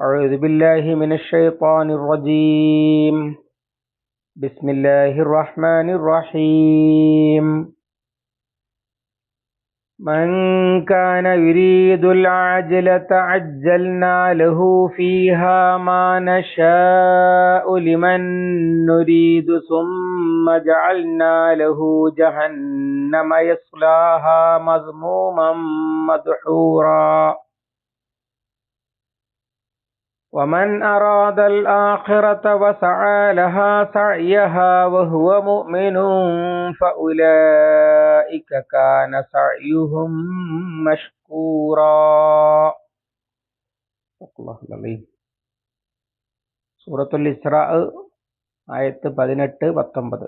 أعوذ بالله من الشيطان الرجيم. بسم الله الرحمن الرحيم. من كان يريد العاجلة عجلنا له فيها ما نشاء لمن نريد ثم جعلنا له جهنم يصلاها مذموما مدحورا. ومن أراد الآخرة وسعى لها سعيها وهو مؤمن فأولئك كان سعيهم مشكورا الله العظيم സൂറത്തുൽ ഇസ്രാ ആയത്ത് പതിനെട്ട് പത്തൊമ്പത്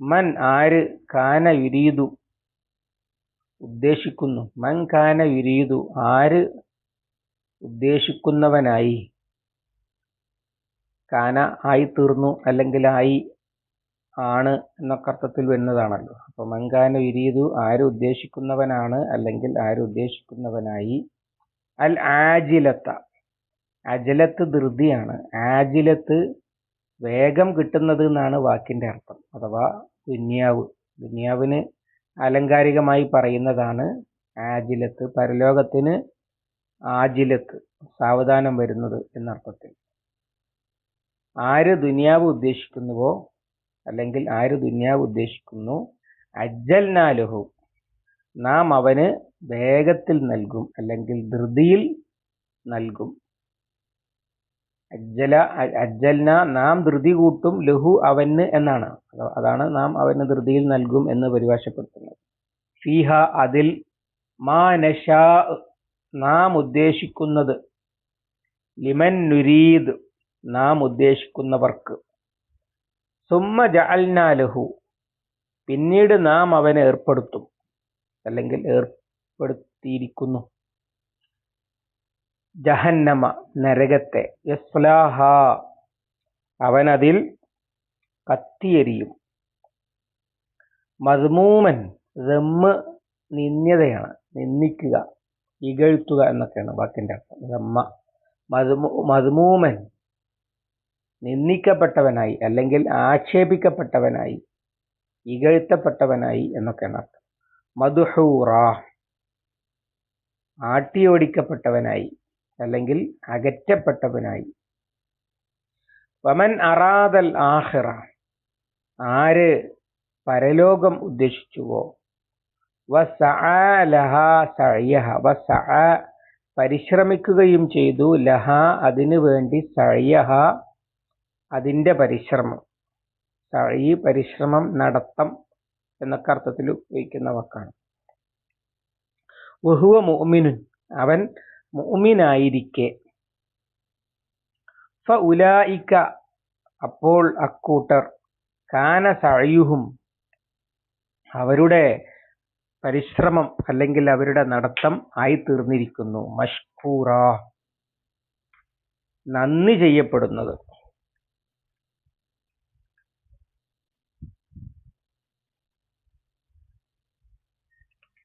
മൻ ആര് കാന യുരീതു ഉദ്ദേശിക്കുന്നു മൻ കാന യുരീതു ആര് ഉദ്ദേശിക്കുന്നവനായി. കാന ആയി തീർന്നു അല്ലെങ്കിൽ ആയി ആണ് എന്നൊക്കെ അർത്ഥത്തിൽ വരുന്നതാണല്ലോ. അപ്പോൾ മങ്കാന വിരീതു ആര് ഉദ്ദേശിക്കുന്നവനാണ് അല്ലെങ്കിൽ ആര് ഉദ്ദേശിക്കുന്നവനായി. അൽ ആജിലത്ത. അജലത്ത് ധൃതിയാണ്. ആജിലത്ത് വേഗം കിട്ടുന്നത് എന്നാണ് വാക്കിന്റെ അർത്ഥം. അഥവാ ദുന്യാവ്. ദുന്യാവിന് ആലങ്കാരികമായി പറയുന്നതാണ് ആജിലത്ത്. പരലോകത്തിന് ആജിലത്ത് സാവധാനം വരുന്നത് എന്നർത്ഥത്തിൽ. ആര് ദുനിയാവ് ഉദ്ദേശിക്കുന്നുവോ അല്ലെങ്കിൽ ആര് ദുനിയാവ് ഉദ്ദേശിക്കുന്നു അജ്ജൽനാലുഹു. നാം അവന് വേഗത്തിൽ നൽകും അല്ലെങ്കിൽ ധൃതിയിൽ നൽകും. അജ്ജല അജ്ജൽന നാം ധൃതി കൂട്ടും ലഹു അവന് എന്നാണ്. അതാണ് നാം അവന് ധൃതിയിൽ നൽകും എന്ന് പരിഭാഷപ്പെടുത്തുന്നത്. ഫീഹ അതിൽ മാ നഷാ നാം ഉദ്ദേശിക്കുന്നത് ലിമൻ നുരീദ് നാം ഉദ്ദേശിക്കുന്നവർക്ക്. സുമ്മ ജഅൽനാലഹു പിന്നീട് നാം അവനെ ഏർപ്പെടുത്തും. അല്ലെങ്കിൽ ഏർപ്പെടുത്തിയിരിക്കുന്നു. ജഹന്നമ നരകത്തെ. യസ്ലാഹ അവനതിൽ കത്തിയെരിയും. മദ്മൂമൻ റമ്മ് നിന്ദ്യതയാണ്. നിന്ദിക്കുക. ഇകഴ്ത്തുക എന്നൊക്കെയാണ് വാക്കിന്റെ അർത്ഥം. റമ്മ മധുമൂമൻ നിന്ദിക്കപ്പെട്ടവനായി അല്ലെങ്കിൽ ആക്ഷേപിക്കപ്പെട്ടവനായി ഇകഴ്ത്തപ്പെട്ടവനായി എന്നൊക്കെയാണ് അർത്ഥം. മധുഹൂറ ആട്ടിയോടിക്കപ്പെട്ടവനായി അല്ലെങ്കിൽ അകറ്റപ്പെട്ടവനായി. വമൻ അറാദൽ ആഹിറ ആര് പരലോകം ഉദ്ദേശിച്ചുവോ പരിശ്രമിക്കുകയും ചെയ്തു. ലഹ അതിനു വേണ്ടി സഴയഹ അതിന്റെ പരിശ്രമം. സഴി പരിശ്രമം നടത്തം എന്നൊക്കെ അർത്ഥത്തിൽ ഉപയോഗിക്കുന്ന വാക്കാണ്. വഹുവ മുഅ്മിനുൻ. അവൻ മുഅ്മിനായിരിക്കെ. ഫ ഉലായിക്ക അപ്പോൾ അക്കൂട്ടർ. കാന സഴയുഹും അവരുടെ പരിശ്രമം അല്ലെങ്കിൽ അവരുടെ നടത്തം ആയി തീർന്നിരിക്കുന്നു മഷ്കൂറ. നന്ദി ചെയ്യപ്പെടുന്നത്.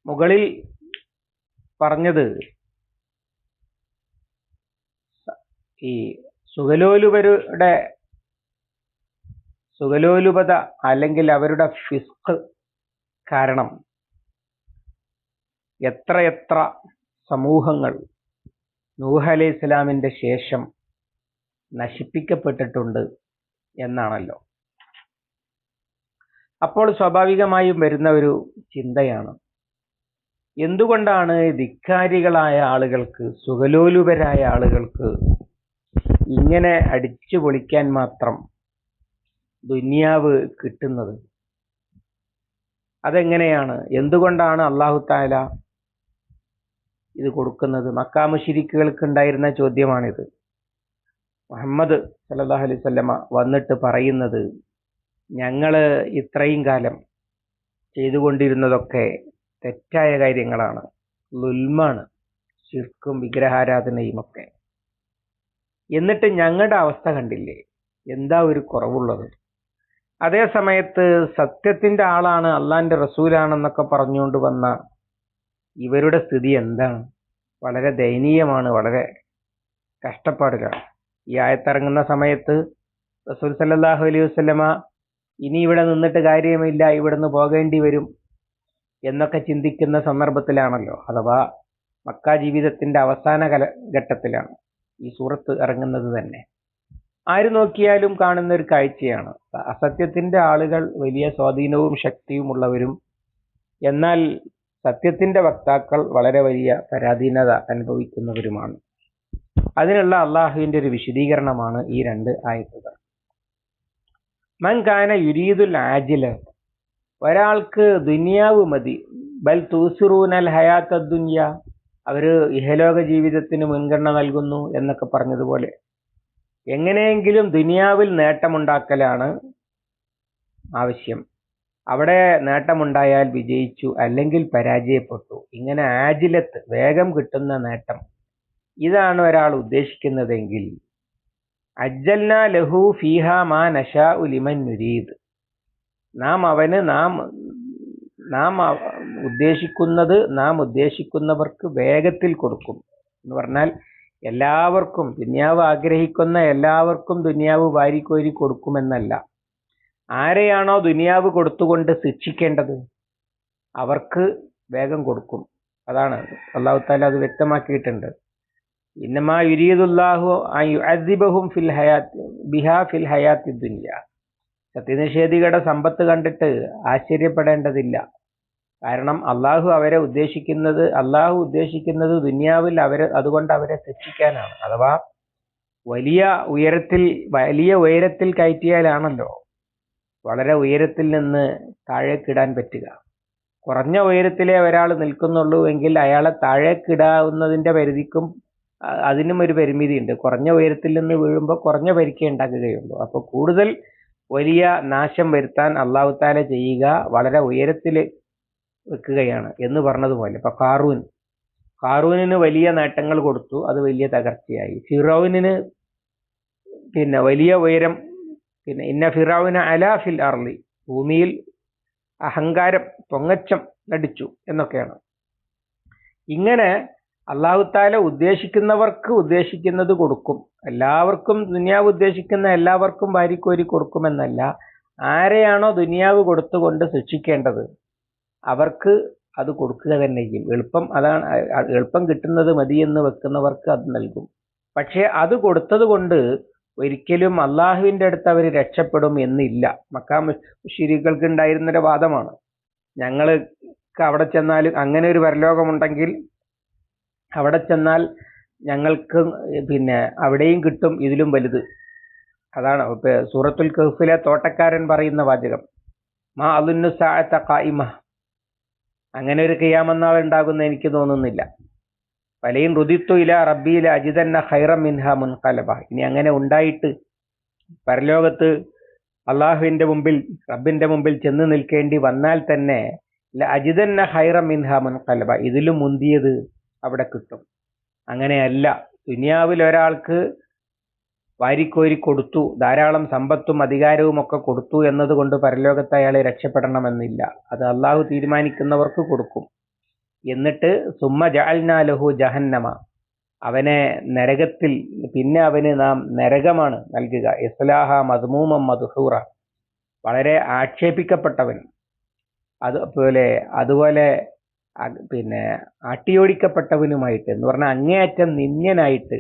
മുകളിൽ പറഞ്ഞത് ഈ സുഗലോലുപരുടെ സുഗലോലുപത അല്ലെങ്കിൽ അവരുടെ ഫിസ്ക് കാരണം എത്രയെത്ര സമൂഹങ്ങൾ നൂഹ് അലൈഹി ഇസ്ലാമിന്റെ ശേഷം നശിപ്പിക്കപ്പെട്ടിട്ടുണ്ട് എന്നാണല്ലോ. അപ്പോൾ സ്വാഭാവികമായും വരുന്ന ഒരു ചിന്തയാണ്. എന്തുകൊണ്ടാണ് ധിക്കാരികളായ ആളുകൾക്ക് സുഖലോലുപരായ ആളുകൾക്ക് ഇങ്ങനെ അടിച്ചു പൊളിക്കാൻ മാത്രം ദുന്യാവ് കിട്ടുന്നത്? അതെങ്ങനെയാണ്? എന്തുകൊണ്ടാണ് അള്ളാഹു താല ഇത് കൊടുക്കുന്നത്. മക്കാമുഷിരിക്കുകൾക്ക് ഉണ്ടായിരുന്ന ചോദ്യമാണിത്. മുഹമ്മദ് സല്ലല്ലാഹു അലൈഹി വസല്ലമ വന്നിട്ട് പറയുന്നത് ഞങ്ങൾ ഇത്രയും കാലം ചെയ്തുകൊണ്ടിരുന്നതൊക്കെ തെറ്റായ കാര്യങ്ങളാണ്. ലുൽമാണ് ശിർക്കും വിഗ്രഹാരാധനയും ഒക്കെ. എന്നിട്ട് ഞങ്ങളുടെ അവസ്ഥ കണ്ടില്ലേ? എന്താ ഒരു കുറവുള്ളത്? അതേ സമയത്ത് സത്യത്തിന്റെ ആളാണ് അള്ളാന്റെ റസൂലാണെന്നൊക്കെ പറഞ്ഞുകൊണ്ട് വന്ന ഇവരുടെ സ്ഥിതി എന്താണ്? വളരെ ദയനീയമാണ് വളരെ കഷ്ടപ്പാടിലാണ് ഈ ആയത്തിറങ്ങുന്ന സമയത്ത് റസൂൽ സല്ലാഹു അലൈഹി വസല്ലമ ഇനി ഇവിടെ നിന്നിട്ട് കാര്യമില്ല ഇവിടുന്ന് പോകേണ്ടി വരും എന്നൊക്കെ ചിന്തിക്കുന്ന സന്ദർഭത്തിലാണല്ലോ അഥവാ മക്ക ജീവിതത്തിന്റെ അവസാന കല ഘട്ടത്തിലാണ് ഈ സൂറത്ത് ഇറങ്ങുന്നത് തന്നെ. ആര് നോക്കിയാലും കാണുന്ന ഒരു കാഴ്ചയാണ്. അസത്യത്തിന്റെ ആളുകൾ വലിയ സ്വാധീനവും ശക്തിയും ഉള്ളവരും എന്നാൽ സത്യത്തിന്റെ വക്താക്കൾ വളരെ വലിയ പരാധീനത അനുഭവിക്കുന്നവരുമാണ്. അതിനുള്ള അള്ളാഹുവിന്റെ ഒരു വിശദീകരണമാണ് ഈ രണ്ട് ആയത്തുകൾ. മൻകാന യുരീദുൽ ആജില ഒരാൾക്ക് ദുനിയാവ് മതി. ബൽ തൂസിറൂനൽ ഹയാത്ത ദുനിയ അവർ ഇഹലോക ജീവിതത്തിന് മുൻഗണന നൽകുന്നു എന്നൊക്കെ പറഞ്ഞതുപോലെ. എങ്ങനെയെങ്കിലും ദുനിയാവിൽ നേട്ടമുണ്ടാക്കലാണ് ആവശ്യം. അവിടെ നേട്ടമുണ്ടായാൽ വിജയിച്ചു അല്ലെങ്കിൽ പരാജയപ്പെട്ടു. ഇങ്ങനെ ആജിലത്ത് വേഗം കിട്ടുന്ന നേട്ടം. ഇതാണ് ഒരാൾ ഉദ്ദേശിക്കുന്നതെങ്കിൽ അജ്ജൽന ലഹു ഫീഹ മാ നഷ ഉലിമൻ നുരീദ്. നാം അവന് നാം നാം ഉദ്ദേശിക്കുന്നത് നാം ഉദ്ദേശിക്കുന്നവർക്ക് വേഗത്തിൽ കൊടുക്കും. എന്ന് പറഞ്ഞാൽ എല്ലാവർക്കും ദുന്യാവ് ആഗ്രഹിക്കുന്ന എല്ലാവർക്കും ദുന്യാവ് വാരിക്കോരി കൊടുക്കുമെന്നല്ല. ആരെയാണോ ദുനിയാവ് കൊടുത്തുകൊണ്ട് ശിക്ഷിക്കേണ്ടത് അവർക്ക് വേഗം കൊടുക്കും. അതാണ്. അള്ളാഹു താല അത് വ്യക്തമാക്കിയിട്ടുണ്ട്. ഇന്നമാ യുരീദുല്ലാഹു അസിബഹും ഫിൽ ഹയാത്ത് ബിഹാ ഫിൽ ഹയാത്തി ദുനിയ. സത്യനിഷേധികളുടെ സമ്പത്ത് കണ്ടിട്ട് ആശ്ചര്യപ്പെടേണ്ടതില്ല. കാരണം അള്ളാഹു അവരെ ഉദ്ദേശിക്കുന്നത് അള്ളാഹു ഉദ്ദേശിക്കുന്നത് ദുനിയാവിൽ അവരെ അതുകൊണ്ട് അവരെ ശിക്ഷിക്കാനാണ്. അഥവാ വലിയ ഉയരത്തിൽ വലിയ ഉയരത്തിൽ കയറ്റിയാലാണല്ലോ. വളരെ ഉയരത്തിൽ നിന്ന് താഴേക്കിടാൻ പറ്റുക. കുറഞ്ഞ ഉയരത്തിലേ ഒരാൾ നിൽക്കുന്നുള്ളൂ എങ്കിൽ അയാളെ താഴേക്കിടാവുന്നതിന്റെ പരിധിക്കും അതിനും ഒരു പരിമിതി ഉണ്ട് കുറഞ്ഞ ഉയരത്തിൽ നിന്ന് വീഴുമ്പോൾ കുറഞ്ഞ പരിക്കേ ഉണ്ടാക്കുകയുള്ളൂ അപ്പോൾ കൂടുതൽ വലിയ നാശം വരുത്താൻ അള്ളാഹുത്താല ചെയ്യുക വളരെ ഉയരത്തിൽ വെക്കുകയാണ് എന്ന് പറഞ്ഞതുപോലെ. ഇപ്പൊ കാറൂൻ കാറൂനിന് വലിയ നേട്ടങ്ങൾ കൊടുത്തു. അത് വലിയ തകർച്ചയായി. ഫിറോവിന് പിന്നെ വലിയ ഉയരം പിന്നെ ഇന്ന ഫിറാവിന അലാഫിൽ അർലി ഭൂമിയിൽ അഹങ്കാരം പൊങ്ങച്ചം നടിച്ചു എന്നൊക്കെയാണ്. ഇങ്ങനെ അള്ളാഹുത്താല ഉദ്ദേശിക്കുന്നവർക്ക് ഉദ്ദേശിക്കുന്നത് കൊടുക്കും. എല്ലാവർക്കും ദുനിയാവ് ഉദ്ദേശിക്കുന്ന എല്ലാവർക്കും വാരിക്കോരി കൊടുക്കുമെന്നല്ല ആരെയാണോ ദുനിയാവ് കൊടുത്തുകൊണ്ട് ശിക്ഷിക്കേണ്ടത് അവർക്ക് അത് കൊടുക്കുക തന്നെ ചെയ്യും. എളുപ്പം അതാണ് എളുപ്പം കിട്ടുന്നത് മതിയെന്ന് വെക്കുന്നവർക്ക് അത് നൽകും. പക്ഷേ അത് കൊടുത്തത് കൊണ്ട് ഒരിക്കലും അള്ളാഹുവിന്റെ അടുത്ത് അവർ രക്ഷപ്പെടും എന്നില്ല. മക്കാ ശിരികൾക്ക് ഉണ്ടായിരുന്നൊരു വാദമാണ്. ഞങ്ങൾ അവിടെ ചെന്നാൽ അങ്ങനെ ഒരു പരലോകമുണ്ടെങ്കിൽ അവിടെ ചെന്നാൽ ഞങ്ങൾക്ക് പിന്നെ അവിടെയും കിട്ടും ഇതിലും വലുത്. അതാണ് സൂറത്തുൽ കഹ്ഫിലെ തോട്ടക്കാരൻ പറയുന്ന വാചകം. മാ അലുന്നു സാഴത്ത കായിമ അങ്ങനെ ഒരു കിയാമെന്നാൾ ഉണ്ടാകുന്ന എനിക്ക് തോന്നുന്നില്ല. പലയും റുദിത്തു ഇല റബ്ബിയില അജിതന്ന ഖൈറ മിൻഹ മുൻകലബ ഇനി അങ്ങനെ ഉണ്ടായിട്ട് പരലോകത്ത് അള്ളാഹുവിന്റെ മുമ്പിൽ റബ്ബിന്റെ മുമ്പിൽ ചെന്ന് നിൽക്കേണ്ടി വന്നാൽ തന്നെ അജിതന്ന ഖൈറ മിൻഹ മുൻകലബ ഇതിലും മുന്തിയത് അവിടെ കിട്ടും. അങ്ങനെയല്ല. ദുനിയാവിൽ ഒരാൾക്ക് വാരിക്കോരി കൊടുത്തു ധാരാളം സമ്പത്തും അധികാരവും ഒക്കെ കൊടുത്തു എന്നതുകൊണ്ട് പരലോകത്ത് അയാളെ രക്ഷപ്പെടണമെന്നില്ല. അത് അള്ളാഹു തീരുമാനിക്കുന്നവർക്ക് കൊടുക്കും. എന്നിട്ട് സുമ്മ ജഅൽനാലഹു ജഹന്നമ. അവനെ നരകത്തിൽ പിന്നെ അവന് നാം നരകമാണ് നൽകുക. ഇസ്ലാഹ മദ്മൂമം മധുഹൂറ വളരെ ആക്ഷേപിക്കപ്പെട്ടവൻ. അതുപോലെ അതുപോലെ പിന്നെ അട്ടിയോടിക്കപ്പെട്ടവനുമായിട്ട് എന്ന് പറഞ്ഞാൽ അങ്ങേയറ്റം നിന്യനായിട്ട്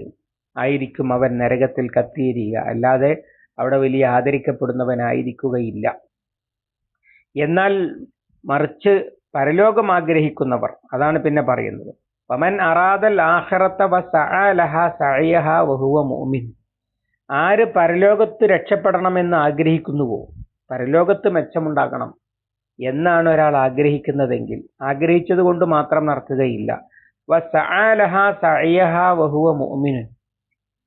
ആയിരിക്കും അവൻ നരകത്തിൽ കത്തിയിരിക്കുക. അല്ലാതെ അവിടെ വലിയ ആദരിക്കപ്പെടുന്നവനായിരിക്കുകയില്ല. എന്നാൽ മറിച്ച് പരലോകം ആഗ്രഹിക്കുന്നവർ. അതാണ് പിന്നെ പറയുന്നത്. പമൻ അറാദൽ ആര് പരലോകത്ത് രക്ഷപ്പെടണമെന്ന് ആഗ്രഹിക്കുന്നുവോ പരലോകത്ത് മെച്ചമുണ്ടാകണം എന്നാണ് ഒരാൾ ആഗ്രഹിക്കുന്നതെങ്കിൽ ആഗ്രഹിച്ചത് കൊണ്ട് മാത്രം നടക്കുകയില്ല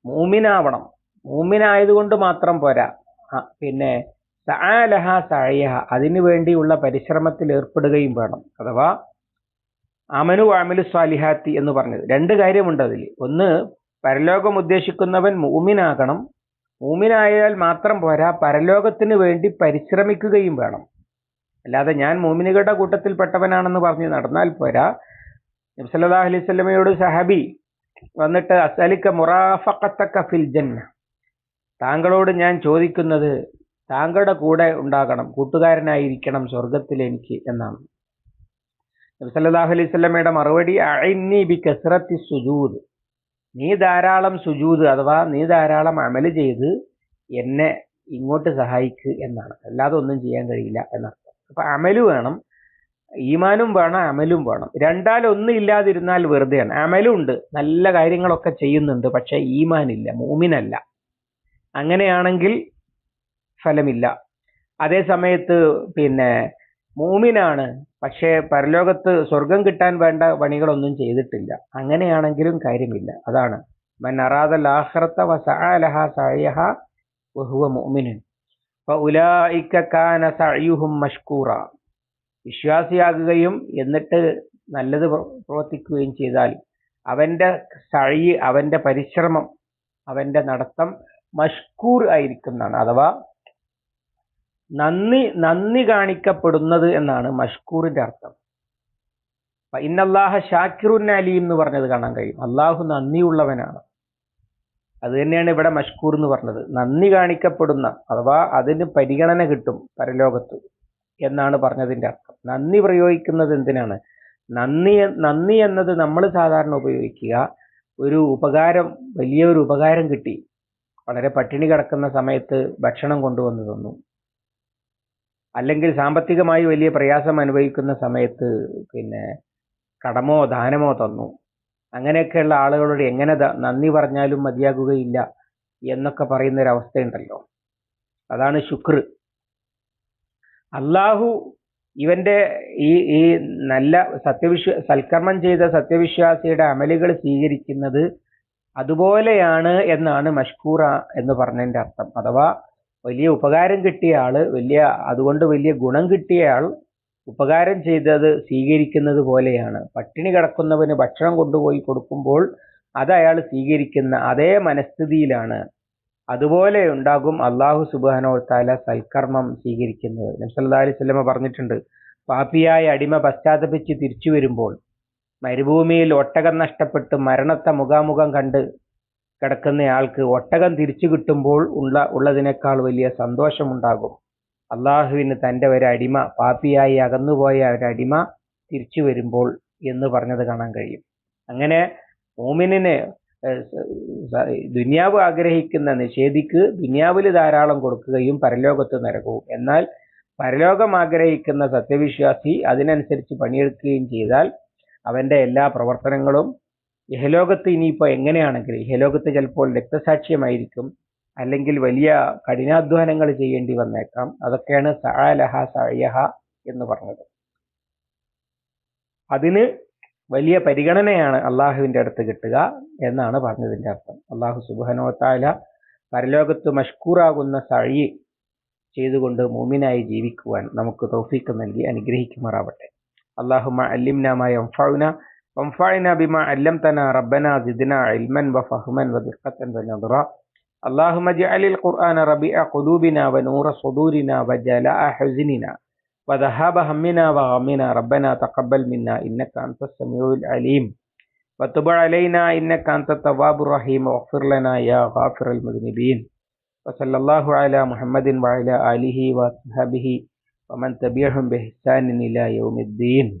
മൂമിനാവണം മൂമിനായതുകൊണ്ട് മാത്രം പോരാ. പിന്നെ സഅലഹ സഅയഹ അതിനു വേണ്ടിയുള്ള പരിശ്രമത്തിൽ ഏർപ്പെടുകയും വേണം. അഥവാ അമനു അമലു സ്വാലിഹാത്തി എന്ന് പറഞ്ഞത്. രണ്ട് കാര്യമുണ്ട് അതിൽ. ഒന്ന് പരലോകം ഉദ്ദേശിക്കുന്നവൻ മൂമിനാകണം മൂമിനായാൽ മാത്രം പോരാ പരലോകത്തിന് വേണ്ടി പരിശ്രമിക്കുകയും വേണം. അല്ലാതെ ഞാൻ മൂമിനുകളുടെ കൂട്ടത്തിൽപ്പെട്ടവനാണെന്ന് പറഞ്ഞ് നടന്നാൽ പോരാ. നബ്സല്ലാ അലൈഹി സ്വലമയോട് സഹബി വന്നിട്ട് അസലിക്ക മുറാഫക്കത്തക്ക ഫിൽ ജന്ന. താങ്കളോട് ഞാൻ ചോദിക്കുന്നത് താങ്കളുടെ കൂടെ ഉണ്ടാകണം കൂട്ടുകാരനായിരിക്കണം സ്വർഗത്തിൽ എനിക്ക് എന്നാണ്. നബ്സല്ലാഹു അലൈഹി സ്വലമയുടെ മറുപടി അഴിന്നി ബി കസ്രത്തി സുജൂദ്. നീ ധാരാളം സുജൂദ് അഥവാ നീ ധാരാളം അമൽ ചെയ്ത് എന്നെ ഇങ്ങോട്ട് സഹായിക്ക് എന്നാണ്. അല്ലാതെ ഒന്നും ചെയ്യാൻ കഴിയില്ല എന്നർത്ഥം. അപ്പൊ അമൽ വേണം ഈമാനും വേണം അമലും വേണം. രണ്ടാലൊന്നും ഇല്ലാതിരുന്നാൽ വെറുതെയാണ്. അമലും ഉണ്ട് നല്ല കാര്യങ്ങളൊക്കെ ചെയ്യുന്നുണ്ട് പക്ഷെ ഈമാനില്ല മൂമിനല്ല. അങ്ങനെയാണെങ്കിൽ ഫലമില്ല. അതേ സമയത്ത് പിന്നെ മൂമിനാണ്. പക്ഷേ പരലോകത്ത് സ്വർഗം കിട്ടാൻ വേണ്ട പണികളൊന്നും ചെയ്തിട്ടില്ല. അങ്ങനെയാണെങ്കിലും കാര്യമില്ല. അതാണ്. മൻ അറാദൽ ആഖിറത വസഅലഹ സഅയഹ വഹുവ മുഅ്മിനുൻ ഫഉലൈക കാന സഅയുഹും മഷ്കൂറ. വിശ്വാസിയാകുകയും എന്നിട്ട് നല്ലത് പ്രവർത്തിക്കുകയും ചെയ്താൽ അവന്റെ സഴി അവന്റെ പരിശ്രമം അവന്റെ നടത്തം മഷ്കൂർ ആയിരിക്കുന്നതാണ്. അഥവാ നന്ദി നന്ദി കാണിക്കപ്പെടുന്നത് എന്നാണ് മഷ്കൂറിന്റെ അർത്ഥം. ഇന്നല്ലാഹ ഷാക്കിറുൻ അലീം എന്ന് പറഞ്ഞത് കാണാൻ കഴിയും. അള്ളാഹു നന്ദിയുള്ളവനാണ്. അത് തന്നെയാണ് ഇവിടെ മഷ്കൂർ എന്ന് പറഞ്ഞത്. നന്ദി കാണിക്കപ്പെടുന്ന അഥവാ അതിന് പരിഗണന കിട്ടും പരലോകത്ത് എന്നാണ് പറഞ്ഞതിന്റെ അർത്ഥം. നന്ദി പ്രയോഗിക്കുന്നത് എന്തിനാണ്? നന്ദി നന്ദി എന്നത് നമ്മൾ സാധാരണ ഉപയോഗിക്കുക. ഒരു ഉപകാരം വലിയൊരു ഉപകാരം കിട്ടി. വളരെ പട്ടിണി കിടക്കുന്ന സമയത്ത് ഭക്ഷണം കൊണ്ടുവന്നു തന്നു അല്ലെങ്കിൽ സാമ്പത്തികമായി വലിയ പ്രയാസം അനുഭവിക്കുന്ന സമയത്ത് പിന്നെ കടമോ ദാനമോ തന്നു. അങ്ങനെയൊക്കെയുള്ള ആളുകളോട് എങ്ങനെ നന്ദി പറഞ്ഞാലും മതിയാകുകയില്ല എന്നൊക്കെ പറയുന്ന ഒരു അതാണ് ശുക്ർ. അള്ളാഹു ഇവന്റെ ഈ ഈ നല്ല സത്യവിശ്വ സൽക്കർമ്മം ചെയ്ത സത്യവിശ്വാസിയുടെ അമലുകൾ സ്വീകരിക്കുന്നത് അതുപോലെയാണ് എന്നാണ് മഷ്കൂറ എന്ന് പറഞ്ഞതിന്റെ അർത്ഥം. അഥവാ വലിയ ഉപകാരം കിട്ടിയ ആൾ വലിയ അതുകൊണ്ട് വലിയ ഗുണം കിട്ടിയ ആൾ ഉപകാരം ചെയ്തത് സ്വീകരിക്കുന്നത് പോലെയാണ്. പട്ടിണി കിടക്കുന്നവന് ഭക്ഷണം കൊണ്ടുപോയി കൊടുക്കുമ്പോൾ അത് അയാൾ സ്വീകരിക്കുന്ന അതേ മനസ്ഥിതിയിലാണ്. അതുപോലെ ഉണ്ടാകും അള്ളാഹു സുബാനോ താല സൽക്കർമ്മം സ്വീകരിക്കുന്നത്. നബ്സല്ലാ അലൈഹി സ്വലമ പറഞ്ഞിട്ടുണ്ട് പാപ്പിയായ അടിമ പശ്ചാത്തപിച്ച് തിരിച്ചു വരുമ്പോൾ മരുഭൂമിയിൽ ഒട്ടകം നഷ്ടപ്പെട്ട് മരണത്തെ മുഖാമുഖം കണ്ട് കിടക്കുന്നയാൾക്ക് ഒട്ടകം തിരിച്ചു കിട്ടുമ്പോൾ ഉള്ള ഉള്ളതിനേക്കാൾ വലിയ സന്തോഷമുണ്ടാകും. അള്ളാഹുവിന് തന്റെ ഒരു അടിമ പാപ്പിയായി അകന്നുപോയ ഒരടിമ തിരിച്ചു വരുമ്പോൾ എന്ന് പറഞ്ഞത് കാണാൻ കഴിയും. അങ്ങനെ മോമിനെ ദുന്യാവ് ആഗ്രഹിക്കുന്ന നിഷേധിക്ക് ദുന്യാവിൽ ധാരാളം കൊടുക്കുകയും പരലോകത്ത് നരകവും. എന്നാൽ പരലോകം ആഗ്രഹിക്കുന്ന സത്യവിശ്വാസി അതിനനുസരിച്ച് പണിയെടുക്കുകയും ചെയ്താൽ അവന്റെ എല്ലാ പ്രവർത്തനങ്ങളും ഇഹലോകത്ത് ഇനിയിപ്പോൾ എങ്ങനെയാണെങ്കിൽ ഇഹലോകത്ത് ചിലപ്പോൾ രക്തസാക്ഷ്യമായിരിക്കും അല്ലെങ്കിൽ വലിയ കഠിനാധ്വാനങ്ങൾ ചെയ്യേണ്ടി വന്നേക്കാം. അതൊക്കെയാണ് സഅലഹ സഴയഹ എന്ന് പറഞ്ഞത്. അതിന് വലിയ പരിഗണനയാണ് അള്ളാഹുവിന്റെ അടുത്ത് കിട്ടുക എന്നാണ് പറഞ്ഞതിന്റെ അർത്ഥം. അള്ളാഹു സുബാനോ താല പരലോകത്ത് മഷ്കൂറാകുന്ന സഴി ചെയ്തുകൊണ്ട് മൂമിനായി ജീവിക്കുവാൻ നമുക്ക് തൗഫീക്ക് നൽകി അനുഗ്രഹിക്കുമാറാവട്ടെ. അള്ളാഹുമ അല്ലിംനാമായ وانفعنا بما علمتنا ربنا زدنا علما وفهما ودقة ونظرا. اللهم اجعل القرآن ربيع قلوبنا ونور صدورنا وجلاء حزننا وذهاب همنا وغمنا. ربنا تقبل منا إنك أنت السميع العليم. وتب علينا إنك أنت التواب الرحيم. واغفر لنا يا غافر المذنبين. وصلى الله على محمد وعلى آله وصحبه ومن تبعهم بإحسان إلى يوم الدين.